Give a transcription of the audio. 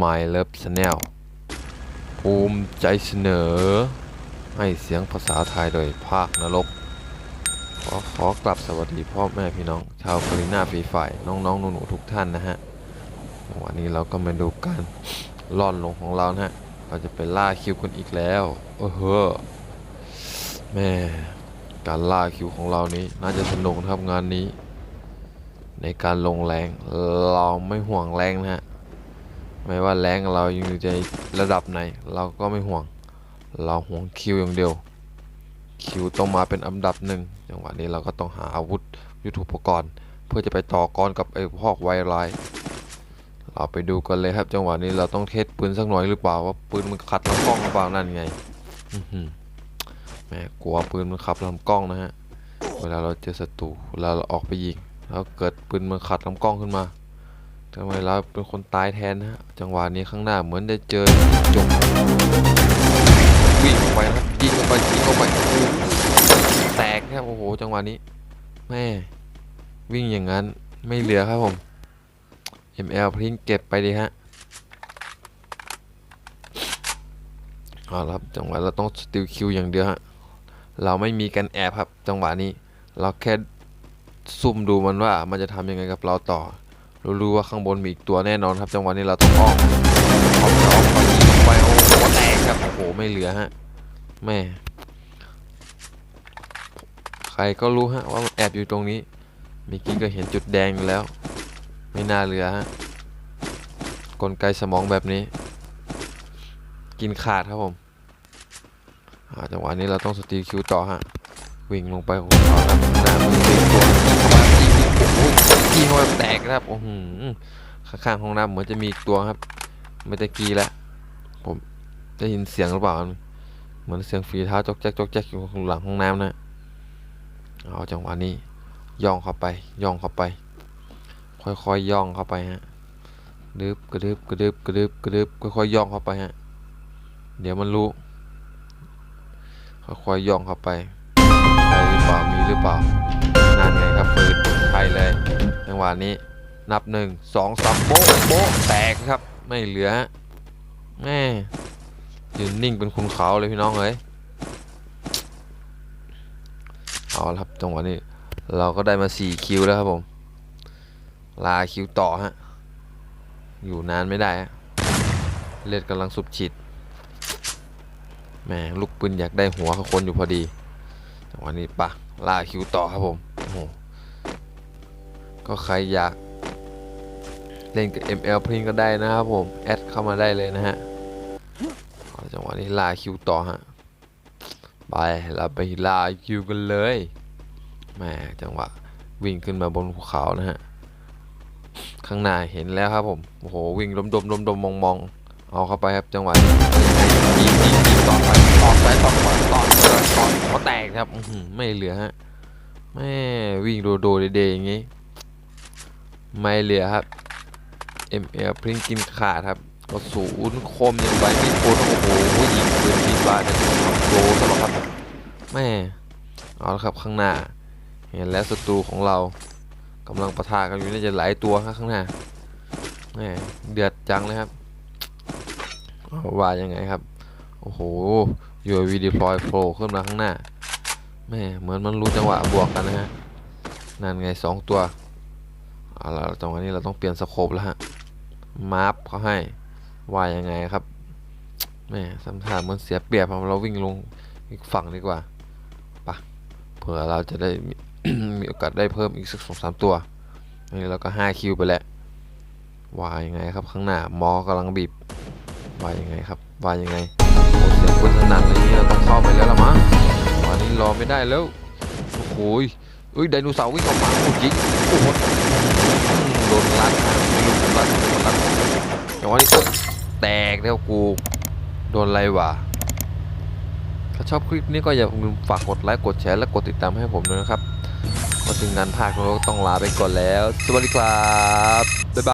My Love Channel ภูมิใจเสนอ ให้เสียงภาษาไทยโดยภาคนรก ขอขอกลับสวัสดีพ่อแม่พี่น้อง ชาวคาริน่าฟรีไฟน้องๆหนูๆทุกท่านนะฮะ วันนี้เราก็มาดูการล่อนลงของเรานะฮะ เราจะไปล่าคิวกันอีกแล้ว โอ้โหแม่การล่าคิวของเรานี้น่าจะสนุกครับงานนี้ ในการลงแรงเราไม่ห่วงแรงนะฮะ ไม่ว่าแรงเราอยู่ในระดับไหน เราก็ไม่ห่วง เราห่วงคิวอย่างเดียว คิวต้องมาเป็นอันดับหนึ่งจังหวะนี้เราก็ต้องหาอาวุธยุทโธปกรณ์ เพื่อจะไปต่อกรกับไอ้พอกไวร้ายเราไปดูกันเลยครับ จังหวะนี้เราต้องเทสปืนสักหน่อยหรือเปล่าว่าปืนมันขัดลำกล้องหรือเปล่านั่นไงแม่กลัวปืนมันขับลำกล้องนะฮะเวลาเราเจอศัตรูเวลาเราออกไปยิงแล้วเกิดปืนมันขัดลำกล้องขึ้นมา ทำไมเราเป็นคนตายแทนฮะ จังหวะนี้ข้างหน้าเหมือนจะเจอจงวิ่งออกไปนะครับยิงออกไปยิงออกไปแตกครับโอ้โห จังหวะนี้แม่วิ่งอย่างนั้นไม่เหลือครับผม ML พริ้งเก็บไปดีฮะเอาละครับจังหวะเราต้องสติลคิวอย่างเดียวฮะเราไม่มีกันแอบครับจังหวะนี้ เราแค่ซุ่มดูมันว่ามันจะทำยังไงกับเราต่อ รู้รู้ว่าข้างบนมีอีกตัวแน่นอนครับ จังหวะนี้เราต้องอ้อมอ้อมจะอ้อมไปยิงลงไปโอ้โหแตกครับโอ้โหไม่เหลือฮะแม่ใครก็รู้ฮะว่าแอบอยู่ตรงนี้เมีกี้ก็เห็นจุดแดงแล้ว ไม่น่าเหลือฮะกลไกสมองแบบนี้ กินขาดครับผมจังหวะนี้เราต้องสตีคิวต่อฮะวิ่งลงไปของเขาครับหน้ามือตัว นะครับโอ้โหข้างๆห้องน้ำเหมือนจะมีตัวครับไม่ตะกี้แล้วผมได้ยินเสียงหรือเปล่าเหมือนเสียงฝีเท้าจกแจ๊กจกแจ๊กอยู่ข้างหลังห้องน้ำนะเอาจังหวะนี้ย่องเข้าไป ย่องเข้าไป ค่อยๆย่องเข้าไปฮะดึบกระดึบกระดึบกระดึบกระดึบค่อยๆย่องเข้าไปฮะเดี๋ยวมันรู้ค่อยๆย่องเข้าไปใช่หรือเปล่ามีหรือเปล่านั่นไงครับปืนใช่เลยจังหวะนี้ นับหนึ่งสองสามโป๊ะโป๊ะแตกครับไม่เหลือแม่ยืนนิ่งเป็นคุณเขาเลยพี่น้องเอ้ยเอาครับจังหวะนี้เราก็ได้มา4คิวแล้วครับผม ลาคิวต่อฮะ อยู่นานไม่ได้ฮะเลดกำลังสุบฉีดแหมลูกปืนอยากได้หัวกับคนอยู่พอดีจังหวะนี้ปะลาคิวต่อครับผมโอ้โหก็ใครอยาก เล่นกับ ML พริงก็ได้นะครับผม แอดเข้ามาได้เลยนะฮะจังหวะนี้ลาคิวต่อฮะ ไปเราไปลาคิวกันเลยแหมจังหวะวิ่งขึ้นมาบนภูเขานะฮะ ข้างหน้าเห็นแล้วครับผม โอ้โห วิ่งดมดมดมดมมองมองเอาเข้าไปครับจังหวะยิงยิงยิงต่อไปต่อไปต่อไปต่อไปต่อเขาแตกครับไม่เหลือฮะแม่วิ่งโดโดเดๆอย่างงี้ ไม่เหลือครับ ML พริ้งกินขาดครับก็ศูนคมย่งไรไม่พ้นโอ้โหยิงปืนทีบ้านเนี่ยโดนตลอดครับแม่เอาละครับข้างหน้าเห็นแล้วศัตรูของเรากำลังปะทะกันอยู่น่าจะหลายตัวครับข้างหน้าแม่เดือดจังเลยครับว่ายังไงครับ โอ้โห UAV deploy pro ขึ้นมาข้างหน้าแม่เหมือนมันรู้จังหวะบวกกันนะฮะนั่นไงสองตัวเอาละจังหวะนี้เราต้องเปลี่ยนสโคปแล้วฮะ มาร์ฟเขาให้ว่ายังไงครับแม่สัมผัสมันเสียเปรียบเราวิ่งลงอีกฝั่งดีกว่าปะเผื่อเราจะได้มีโอกาสได้เพิ่มอีกสักสองสามตัวนี่เราก็ห้าคิวไปแล้วว่ายังไงครับข้างหน้ามอกำลังบีบว่ายังไงครับว่ายังไงโอ้เสียงปืนสนั่นอะไรนี้เราต้องเข้าไปแล้วละมั้งวันนี้รอไม่ได้แล้วโอ้โหย อุ้ยไดโนเสาร์วิ่งออกมาโอ้ยิงโอ้โหโดนลัดไม่รู้โดนลัดโดนลัดอย่างว่านี้ก็แตกแล้วกู โดนอะไรวะถ้าชอบคลิปนี้ก็อย่าลืมฝากกดไลค์กดแชร์และกดติดตามให้ผมด้วยนะครับก็ถึงงานภาคเราต้องลาไปก่อนแล้ว สวัสดีครับบ๊ายบาย